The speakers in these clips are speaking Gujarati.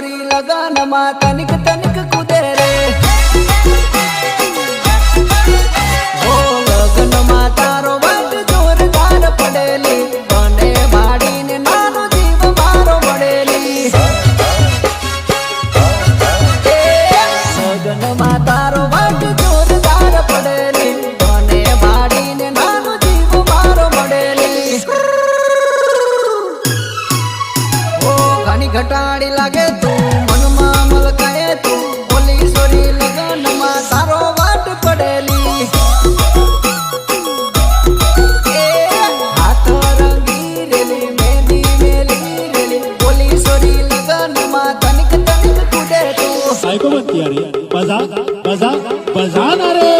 સોરી લગનમાં તનિક તનિક લાડી લાગે તું, મનમાં મલકાએ તું બોલી સોરી લગનમાં તારો વાટ પડેલી. હાથ રંગી રેલી, મેંદી મેલી રેલી બોલી સોરી લગનમાં તનિક તનિક કુડે તું. સાયકો મત યારી બજા બજા બજા ના રે.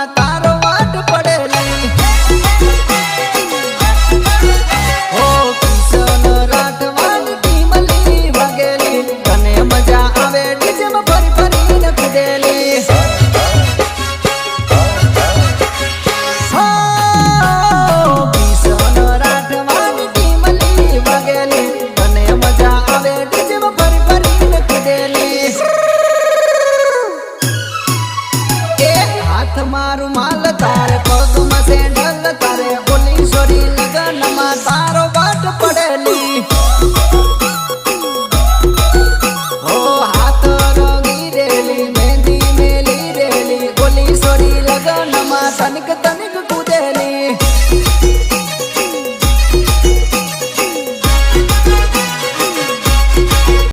લગનમાં હાથ મારું માલ, તારે પગમાં સેન્ડલ તારે બોલી સોરી લગનમાં તારો વાટ પડેલી. ઓ હાથ રંગી રેલી, મહેંદી મેલી રેલી, ઓલી સોરી લગનમાં તનિક